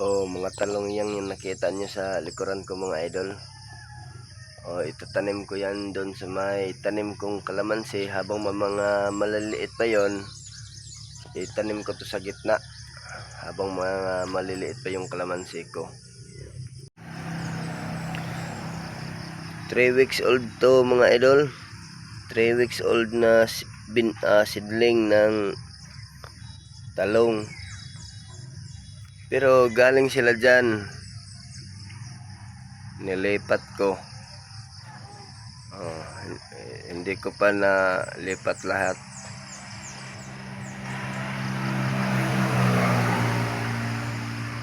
Oh, mga talong yan yung nakita nyo sa likuran ko mga idol. Oh, itatanim ko yan doon sa may tanim kong kalamansi habang mga maliliit pa yon. Itanim ko to sa gitna habang mga maliliit pa yung kalamansi ko. 3 weeks old to mga idol. 3 weeks old na bin, ah, sidling ng talong. Pero galing sila dyan. Nilipat ko. Oh, hindi ko pa na lipat lahat.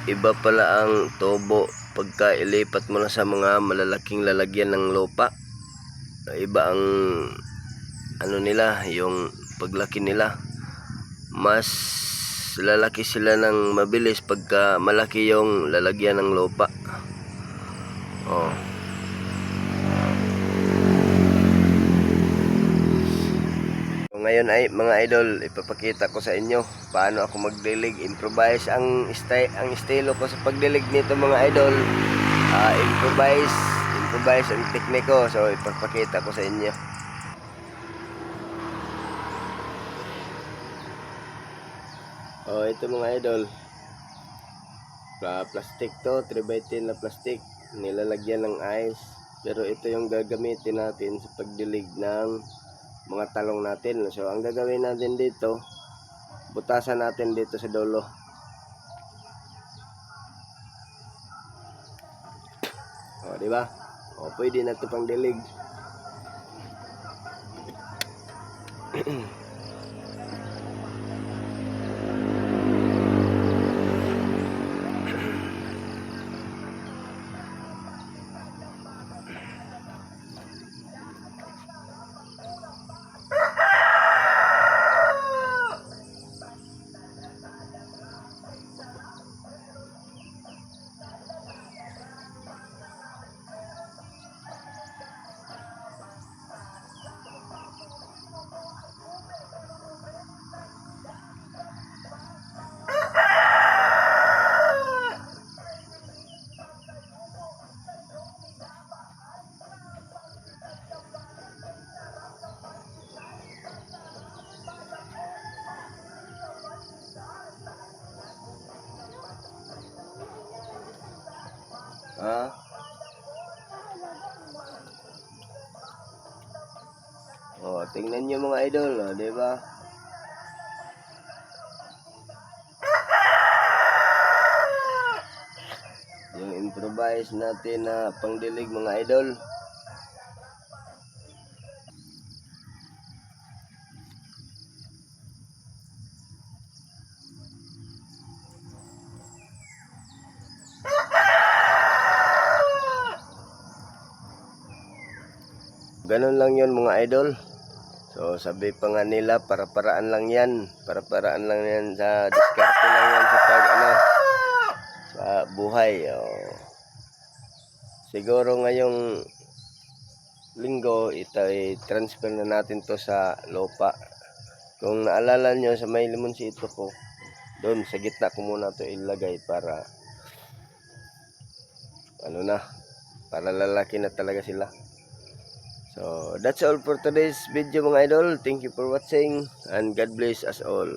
Iba pala ang tobo pagka ilipat mo na sa mga malalaking lalagyan ng lupa. Iba ang ano nila, yung paglaki nila. Mas lalaki sila ng mabilis pagka malaki yung lalagyan ng lupa. Oh. So, ngayon ay mga idol, ipapakita ko sa inyo paano ako magdilig, improvise ang style ang estilo ko sa pagdilig nito mga idol. Ah, improvise, improvise ang tekniko. So ipapakita ko sa inyo. Oh, ito mga idol. Pla- plastic to, 3x10 na plastic. Nilalagyan ng ice. Pero ito yung gagamitin natin sa pagdilig ng mga talong natin. So, ang gagawin natin dito, butasan natin dito sa dulo. O, di ba? O, pwede na ito pang dilig. Ha? O, tingnan nyo mga idol, o, di ba? Yung improvise natin na pangdilig mga idol. Ganun lang yon mga idol. So sabi pa nga nila para-paraan lang yan. Para-paraan lang yan sa diskarte lang yan sa pag ano sa buhay. Oh. Siguro ngayong linggo ito i-transfer na natin to sa lupa. Kung naalala nyo sa may limonsito ko, doon sa gitna ko muna to ilagay para ano na, para lalaki na talaga sila. So, that's all for today's video mga idol. Thank you for watching and God bless us all.